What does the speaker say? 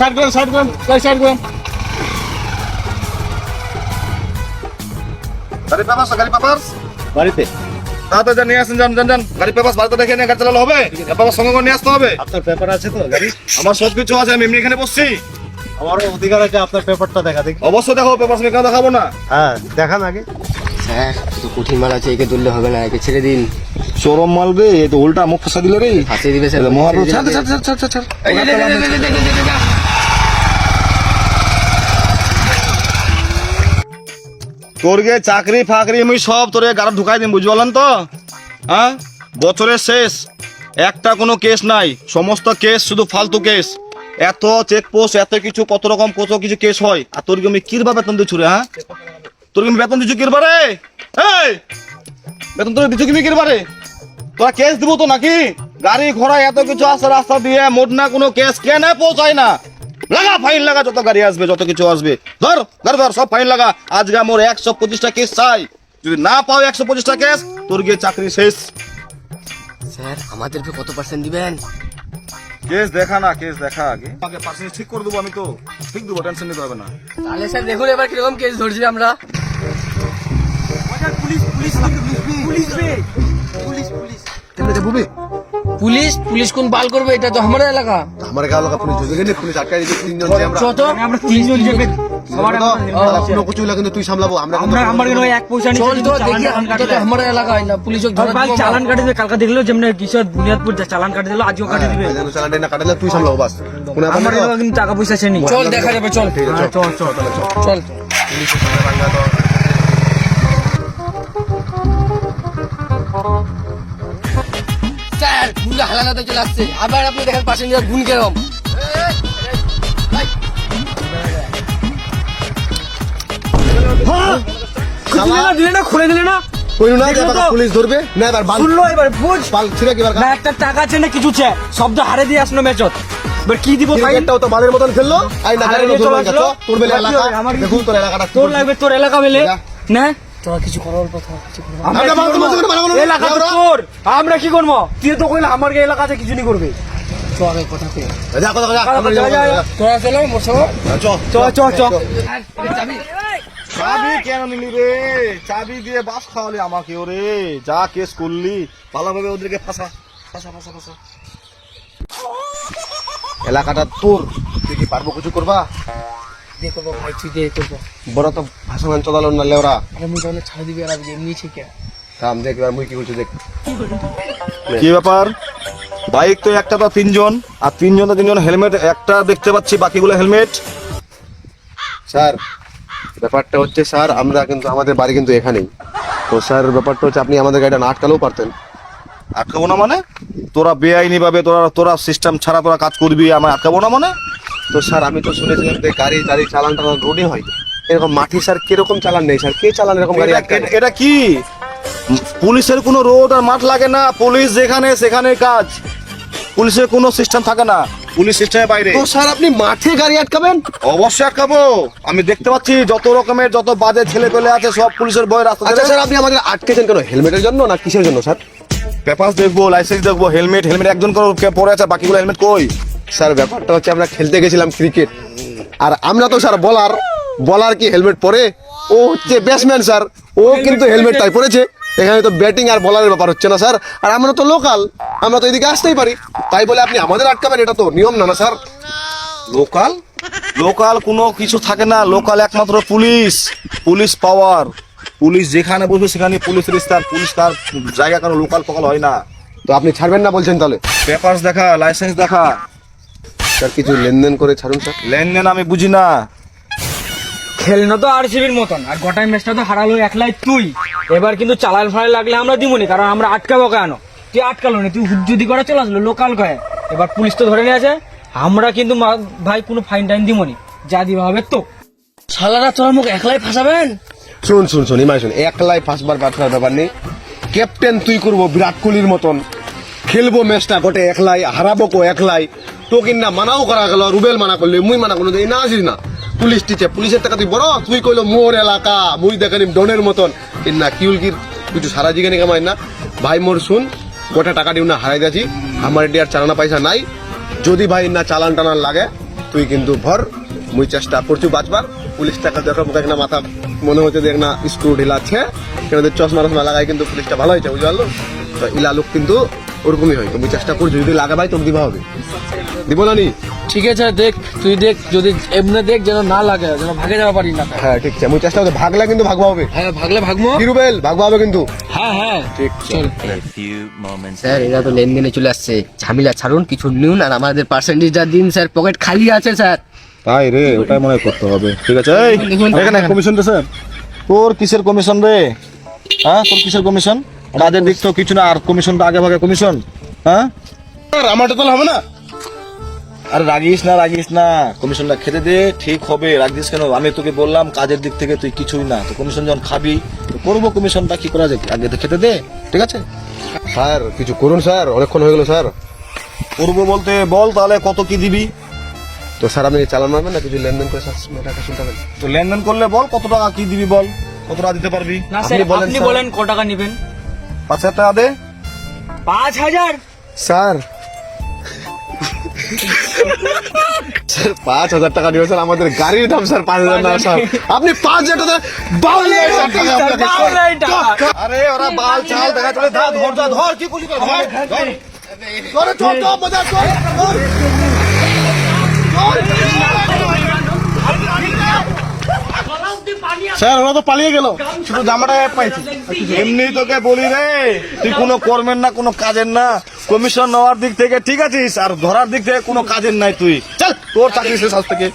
Side করেন side করেন side করেন গাড়ি পেপারস গাড়ি পেপারস বাড়িতে। তাড়াতাড়ি যা নিয়ে আসেন যান যান যান। গাড়ি পেপারস বাড়িতে রেখে নিয়ে গাড়ি চালালে হবে? সঙ্গে করে নিয়ে আসতে হবে? আপনার পেপার আছে তো গাড়ি? আমার সব কিছু আছে আমি এমনি এখানে বসছি। আমারও অধিকার আছে আপনার পেপারটা দেখা দেখি। অবশ্যই দেখো পেপারস আমি কেন দেখাবো না? হ্যাঁ দেখান আগে। স্যার তো কঠিন মাল আছে একে তুললে হবে না একে ছেড়ে দিন। চরম মাল রে তো উল্টা মুখ ফসা দিল রে। ফাঁসে দিবে স্যার মহাপ্রভু ছাড় ছাড় ছাড় ছাড় ছাড় ছাড় তোর গে চাকরি ফাকরি আমি সব তোরে গাড়ি ঢুকাই দিন বুঝি বলেন তো? হ্যাঁ? বছরের শেষ একটা কোনো কেস নাই সমস্ত কেস শুধু ফালতু কেস। এত চেকপোস্ট এত কিছু কত রকম কত কিছু কেস হয়। আর তোর কি আমি কিরবা বেতন দিচ্ছু রে হ্যাঁ? তোর কি আমি বেতন দিচ্ছু কিরবা রে? এই! বেতন তোর দিচ্ছু কিরবা রে? তোরা কেস দিব তো নাকি গাড়ি ঘোড়া এত কিছু আসে রাস্তা দিয়ে মোট না কোনো কেস কেন পৌঁছায় না লাগা ফাইন লাগা যত গাড়ি আসবে যত কিছু আসবে ধর ধর ধর সব ফাইন লাগা আজকে মোর একশো পঁচিশটা কেস চাই যদি না পাও একশো পঁচিশটা কেস তোর গিয়ে চাকরি শেষ স্যার আমাদের কত পার্সেন্ট দিবেন কেস দেখা না কেস দেখা আগে আগে পার্সেন্টেজ ঠিক করে দেবো আমি তো ঠিক দেবো টেনশন নিতে হবে না তাহলে স্যার দেখুন এবার কীরকম কেস ধরছি আমরা পুলিশ পুলিশ বুবি? পুলিশ পুলিশ কোন বাল করবে এটা তো আমার এলাকা। আমার গাঁও লাগা পুলিশ ধরে গেলে পুলিশ আটকাই দিয়েছে তিনজন যে আমরা চত আমরা তিনজন যে সবার কিছু লাগে কিন্তু তুই সামলাবো আমরা আমরা আমার কোনো এক পয়সা নেই তো দেখি এটা তো আমার এলাকা না পুলিশ বাল চালান কালকা দেখল যেমনে কিশোর বুনিয়াদপুর চালান কাটি দিলো আজও কাটি দিবে। হ্যাঁ, চালান না কাটালে তুই সামলাবো বাস। আমার কিন্তু টাকা পয়সা আছে চল দেখা যাবে চল। হ্যাঁ, চল চল চল। চল। পুলিশ সামনে তো হালানাতে চলে আসছে। আবার আপনি দেখেন প্যাসেঞ্জার গুণ কেরম দিলে না খুলে দিলে না। কইলো না এবার? পুলিশ ধরবে। না এবার বাল শুনলো এবার বুঝ। বাল ছিড়ে কি না একটা টাকা আছে না কিছু চে শব্দ হারে দিয়ে আসলো মেচত এবার কি দিব ফাইন ক্রিকেটটাও তো বালের মতন খেললো। আই না গাড়ি চলে আসলো। তোর বেলে এলাকা। দেখুন তোর এলাকাটা তোর লাগবে তোর এলাকা বেলে। না। তোরা কিছু করার কথা আমরা কি করব? মধ্যে করে বানাবো না, এলাকা তোর। আমরা কি করব? তুই তো কইলে আমার এলাকা আছে কিছু নি করবে। চাবি কেন নিলি রে? চাবি দিয়ে বাস খাওয়ালি আমাকে ওরে। যা কেস করলি ভালোভাবে ওদেরকে ফাঁসা ফাঁসা ফাঁসা ফাঁসা। এলাকাটা তোর তুই কি পারব কিছু করবা? দেখো ভাই তুই দিয়ে করব। বড় তো ভাষণ চলালো না লেওরা আরে মুই তাহলে ছাড় দিবি আর আমি এমনি ঠিক থাম দেখ এবার মুই কি করছি দেখ। কি ব্যাপার? বাইক তো একটা তো তিনজন আর তিনজন তো তিনজন হেলমেট একটা দেখতে পাচ্ছি বাকিগুলো হেলমেট। স্যার ব্যাপারটা হচ্ছে স্যার আমরা কিন্তু আমাদের বাড়ি কিন্তু এখানেই। তো স্যার ব্যাপারটা হচ্ছে আপনি আমাদের গাড়িটা না আটকালেও পারতেন। আটকাবো না মানে? তোরা বেআইনি ভাবে তোরা তোরা সিস্টেম ছাড়া তোরা কাজ করবি আমার আটকাবো না মানে? তো স্যার আমি তো শুনেছিলাম যে গাড়ি গাড়ি চালান টালান রোডে হয়। এরকম মাঠে স্যার কীরকম চালান নেই? স্যার কে চালান এরকম গাড়ি এটা- কি? পুলিশের কোনো রোড আর মাঠ লাগে না। পুলিশ যেখানে সেখানে কাজ। পুলিশের কোনো সিস্টেম থাকে না। পুলিশ সিস্টেমের বাইরে। তো স্যার আপনি মাঠে গাড়ি আটকাবেন? অবশ্যই আটকাবো। আমি দেখতে পাচ্ছি যত রকমের যত বাজে ছেলে পেলে আছে সব পুলিশের বই রাস্তা আচ্ছা স্যার আপনি আমাদের আটকেছেন কেন? হেলমেটের জন্য না কিসের জন্য স্যার? পেপার দেখব লাইসেন্স দেখব হেলমেট হেলমেট একজন করে পরে আছে বাকিগুলো হেলমেট কই? স্যার ব্যাপারটা হচ্ছে আমরা খেলতে গেছিলাম ক্রিকেট আর আমরা তো স্যার বলার বলার কি হেলমেট পরে? ও হচ্ছে ব্যাটসম্যান স্যার। ও কিন্তু হেলমেট তাই পরেছে। এখানে তো ব্যাটিং আর বলারের ব্যাপার হচ্ছে না স্যার। আর আমরা তো লোকাল আমরা তো এদিকে আসতেই পারি। তাই বলে আপনি আমাদের আটকাবেন এটা তো নিয়ম না না স্যার? লোকাল লোকাল কোনো কিছু থাকে না। লোকাল একমাত্র পুলিশ পুলিশ পাওয়ার পুলিশ যেখানে বসবে সেখানে পুলিশের স্টার পুলিশ তার জায়গা কোনো লোকাল ফোকাল হয় না। তো আপনি ছাড়বেন না বলছেন তাহলে? পেপারস দেখা লাইসেন্স দেখা। স্যার কিছু লেনদেন করে ছাড়ুন স্যার। লেনদেন আমি বুঝি না। খেলনো তো আরসিবির মতন। আর গোটাই ম্যাচটা তো হারালো একলাই তুই। এবার কিন্তু চালাল ফালাল লাগলে আমরা দিবনি কারণ আমরা আটকাবো কেন? তুই আটকালো না তুই হুজ্জুদি করে চলে আসলো লোকাল কয়ে। এবার পুলিশ তো ধরে নিয়ে আছে আমরা কিন্তু মা- ভাই কোনো ফাইন টাইন দিবনি। যা দিবা হবে তো। শালারা তোরা মুখ একলাই ফাঁসাবেন? শুন শুন শুন ইমাই শুন একলাই ফাঁসবার পাঠার ব্যাপার নেই। ক্যাপ্টেন তুই করব বিরাট কোহলির মতন। খেলব ম্যাচটা, গোটে একলাই, হারাবো কো একলাই। তো কিনা মানাও করা গেল, রুবেল মানা করলে, মুই মানা করল, এই না না। পুলিশ টিচে পুলিশের টাকা তুই বড়, তুই কইলো মোর এলাকা, মুই দেখানি ডনের মতন। কিনা কিউলকির তো সারা জিগানি কামাই না। ভাই মোর শুন, গোটা টাকা দিও না, হারাই যাচ্ছি আমার এটি আর চালানা পয়সা নাই। যদি ভাই না চালান টানান লাগে, তুই কিন্তু ভর, মুই চেষ্টা করছি বাঁচবার। পুলিশ টাকা দেখো, মুখে না মাথা, মনে হচ্ছে দেখ না স্ক্রু ঢিলাচ্ছে কেন চশমা টশমা লাগাই কিন্তু পুলিশটা ভালো হয়েছে, বুঝতে পারল? তো ইলা লোক কিন্তু ওরকমই হয়। তুমি চেষ্টা করছি যদি লাগা ভাই তোকে দিবা হবে। দিব না নি? ঠিক আছে দেখ তুই দেখ যদি এমনি দেখ যেন না লাগে যেন ভাগে যাওয়া পারি না। হ্যাঁ ঠিক আছে মুই চেষ্টা করছি। ভাগলে কিন্তু ভাগবা হবে। হ্যাঁ ভাগলে ভাগবো। তিরুবেল ভাগবা হবে কিন্তু। হ্যাঁ হ্যাঁ। ঠিক চল। স্যার এরা তো লেনদেনে চলে আসছে। ঝামেলা ছাড়ুন কিছু নিউন আর আমাদের পার্সেন্টেজ যা দিন স্যার পকেট খালি আছে স্যার। তাই রে ওটাই মনে করতে হবে। ঠিক আছে এই দেখুন। এখানে কমিশন রে স্যার। তোর কিসের কমিশন রে? হ্যাঁ তোর কিসের কমিশন কাজের দিক তো কিছু না আর কমিশনটা আগে ভাগে কমিশন হ্যাঁ? আমারটা তো হবে না? আরে রাগিস না রাগিস না কমিশনটা খেতে দে ঠিক হবে রাগিস কেন? আমি তোকে বললাম কাজের দিক থেকে তুই কিছুই না তো কমিশন যখন খাবি তো করব কমিশনটা কি করা যায়? আগে তো খেতে দে ঠিক আছে? স্যার কিছু করুন স্যার অনেকক্ষণ হয়ে গেল স্যার। করব বলতে বল তাহলে কত কি দিবি? তো স্যার আপনি চালান মারবেন না? কিছু লেনদেন করে স্যার টাকা শুনতে হবে। তো লেনদেন করলে বল কত টাকা কি দিবি বল? কত টাকা দিতে পারবি? আপনি বলেন আপনি স্যার। বলেন ক টাকা নেবেন। পাঁচ হাজার টাকা দে পাঁচ হাজার স্যার স্যার পাঁচ হাজার টাকা দিবে স্যার আমাদের গাড়ির দাম স্যার পাঁচ হাজার না স্যার আপনি পাঁচ হাজার টাকা বাউল টাকা স্যার। আরে ওরা বাল চাল দেখা চলে ধর ধর ধর কি করছিস ধর ধর ধরে চল, মজা কর, কর। স্যার, ওরা তো পালিয়ে গেল। শুধু জামাটা পাইছি। এমনি তোকে বলি রে, তুই কোনো কর্মের না, কোনো কাজের না। কমিশন নেওয়ার দিক থেকে ঠিক আছিস, আর ধরার দিক থেকে কোনো কাজের নাই তুই। চল, তোর চাকরি শেষ থেকে।